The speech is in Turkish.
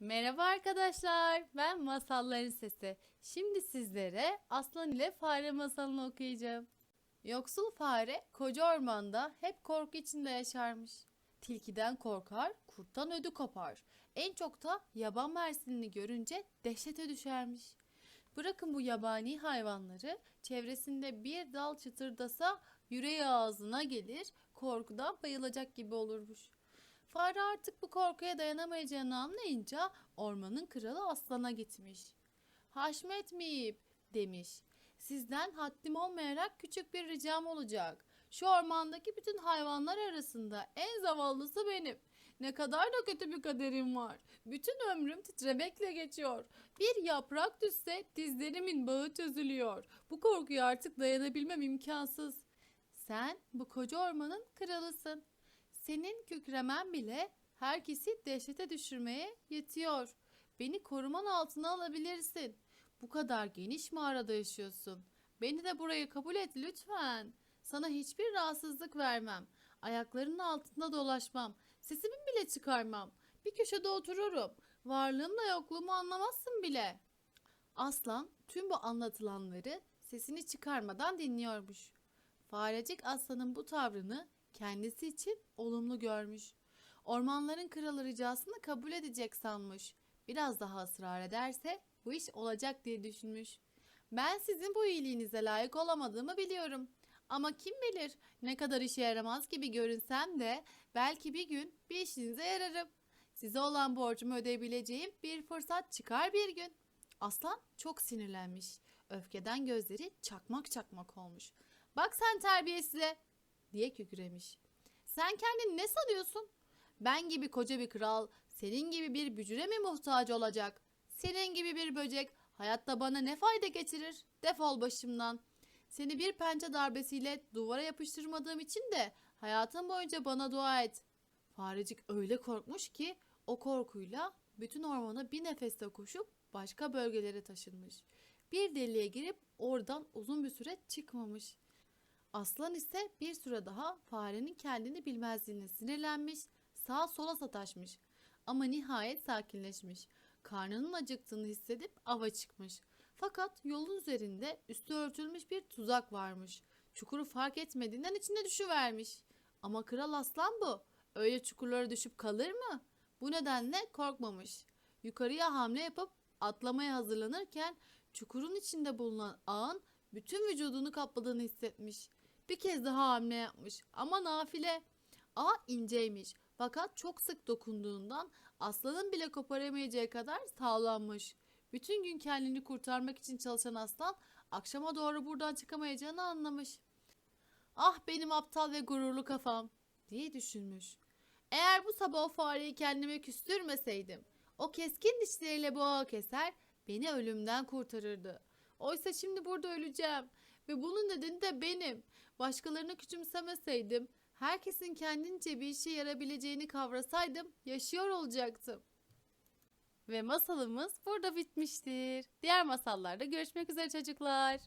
Merhaba arkadaşlar, ben Masalların Sesi. Şimdi sizlere Aslan ile Fare masalını okuyacağım. Yoksul fare koca ormanda hep korku içinde yaşarmış. Tilkiden korkar, kurttan ödü kopar. En çok da yaban mersinini görünce dehşete düşermiş. Bırakın bu yabani hayvanları, çevresinde bir dal çıtırdasa yüreği ağzına gelir, korkudan bayılacak gibi olurmuş. Fare artık bu korkuya dayanamayacağını anlayınca ormanın kralı aslana gitmiş. Haşmetmeyip demiş. Sizden haddim olmayarak küçük bir ricam olacak. Şu ormandaki bütün hayvanlar arasında en zavallısı benim. Ne kadar da kötü bir kaderim var. Bütün ömrüm titremekle geçiyor. Bir yaprak düşse dizlerimin bağı çözülüyor. Bu korkuya artık dayanabilmem imkansız. Sen bu koca ormanın kralısın. Senin kükremen bile herkesi dehşete düşürmeye yetiyor. Beni koruman altına alabilirsin. Bu kadar geniş mağarada yaşıyorsun. Beni de burayı kabul et lütfen. Sana hiçbir rahatsızlık vermem. Ayaklarının altında dolaşmam. Sesimi bile çıkarmam. Bir köşede otururum. Varlığımla yokluğumu anlamazsın bile. Aslan tüm bu anlatılanları sesini çıkarmadan dinliyormuş. Farecik aslanın bu tavrını kendisi için olumlu görmüş. Ormanların kralı ricasını kabul edecek sanmış. Biraz daha ısrar ederse bu iş olacak diye düşünmüş. Ben sizin bu iyiliğinize layık olamadığımı biliyorum. Ama kim bilir ne kadar işe yaramaz gibi görünsem de belki bir gün bir işinize yararım. Size olan borcumu ödeyebileceğim bir fırsat çıkar bir gün. Aslan çok sinirlenmiş. Öfkeden gözleri çakmak çakmak olmuş. Bak sen terbiyesize diye kükremiş. Sen kendini ne sanıyorsun? Ben gibi koca bir kral, senin gibi bir bücüre mi muhtaç olacak? Senin gibi bir böcek hayatta bana ne fayda getirir? Defol başımdan. Seni bir pençe darbesiyle duvara yapıştırmadığım için de hayatın boyunca bana dua et. Farecik öyle korkmuş ki o korkuyla bütün ormana bir nefeste koşup başka bölgelere taşınmış. Bir deliğe girip oradan uzun bir süre çıkmamış. Aslan ise bir süre daha farenin kendini bilmezliğine sinirlenmiş, sağa sola sataşmış. Ama nihayet sakinleşmiş. Karnının acıktığını hissedip ava çıkmış. Fakat yolun üzerinde üstü örtülmüş bir tuzak varmış. Çukuru fark etmediğinden içine düşüvermiş. Ama kral aslan bu. Öyle çukurlara düşüp kalır mı? Bu nedenle korkmamış. Yukarıya hamle yapıp atlamaya hazırlanırken çukurun içinde bulunan ağın bütün vücudunu kapladığını hissetmiş. Bir kez daha hamle yapmış ama nafile. Ağ inceymiş fakat çok sık dokunduğundan aslanın bile koparamayacağı kadar sağlammış. Bütün gün kendini kurtarmak için çalışan aslan akşama doğru buradan çıkamayacağını anlamış. Ah benim aptal ve gururlu kafam diye düşünmüş. Eğer bu sabah o fareyi kendime küstürmeseydim, o keskin dişleriyle ağı keser, beni ölümden kurtarırdı. Oysa şimdi burada öleceğim ve bunun nedeni de benim. Başkalarını küçümsemeseydim, herkesin kendince bir işe yarabileceğini kavrasaydım yaşıyor olacaktım. Ve masalımız burada bitmiştir. Diğer masallarda görüşmek üzere çocuklar.